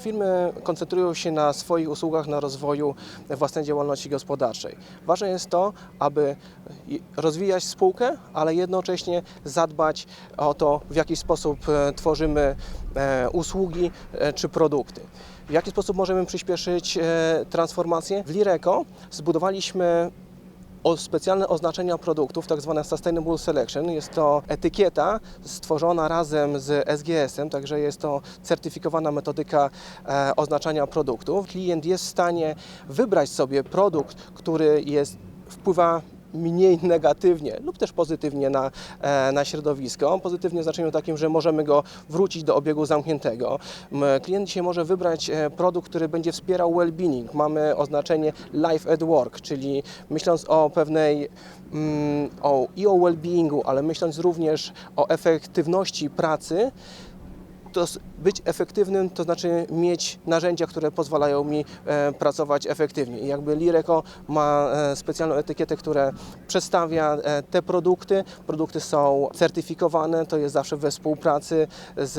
Firmy koncentrują się na swoich usługach, na rozwoju własnej działalności gospodarczej. Ważne jest to, aby rozwijać spółkę, ale jednocześnie zadbać o to, w jaki sposób e, tworzymy e, usługi e, czy produkty. W jaki sposób możemy przyspieszyć transformację? W Lireco zbudowaliśmy o specjalne oznaczenia produktów, tak zwane Sustainable Selection. Jest to etykieta stworzona razem z SGS-em, także jest to certyfikowana metodyka e, oznaczania produktów. Klient jest w stanie wybrać sobie produkt, który jest, wpływa mniej negatywnie lub też pozytywnie na, e, na środowisko. Pozytywnie w znaczeniu takim, że możemy go wrócić do obiegu zamkniętego. Klient dzisiaj może wybrać e, produkt, który będzie wspierał well-being. Mamy oznaczenie Life at Work, czyli myśląc o pewnej mm, o, i o well-beingu, ale myśląc również o efektywności pracy, być efektywnym, to znaczy mieć narzędzia, które pozwalają mi e, pracować efektywnie. I jakby Lireco ma e, specjalną etykietę, która przedstawia e, te produkty. Produkty są certyfikowane, to jest zawsze we współpracy z,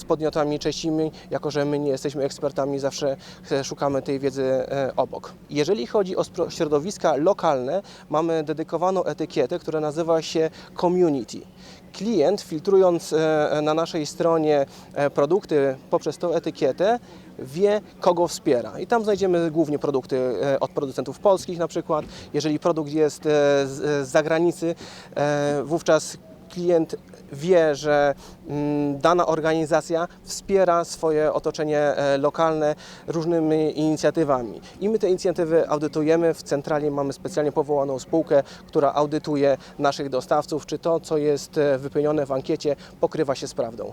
z podmiotami częścimi, jako że my nie jesteśmy ekspertami, zawsze szukamy tej wiedzy obok. Jeżeli chodzi o środowiska lokalne, mamy dedykowaną etykietę, która nazywa się Community. Klient, filtrując e, na naszej stronie e, produkty poprzez tą etykietę, wie, kogo wspiera. I tam znajdziemy głównie produkty e, od producentów polskich na przykład. Jeżeli produkt jest z, zagranicy, wówczas klient wie, że mm, dana organizacja wspiera swoje otoczenie e, lokalne różnymi inicjatywami. I my te inicjatywy audytujemy. W centrali mamy specjalnie powołaną spółkę, która audytuje naszych dostawców, czy to, co jest e, wypełnione w ankiecie, pokrywa się z prawdą.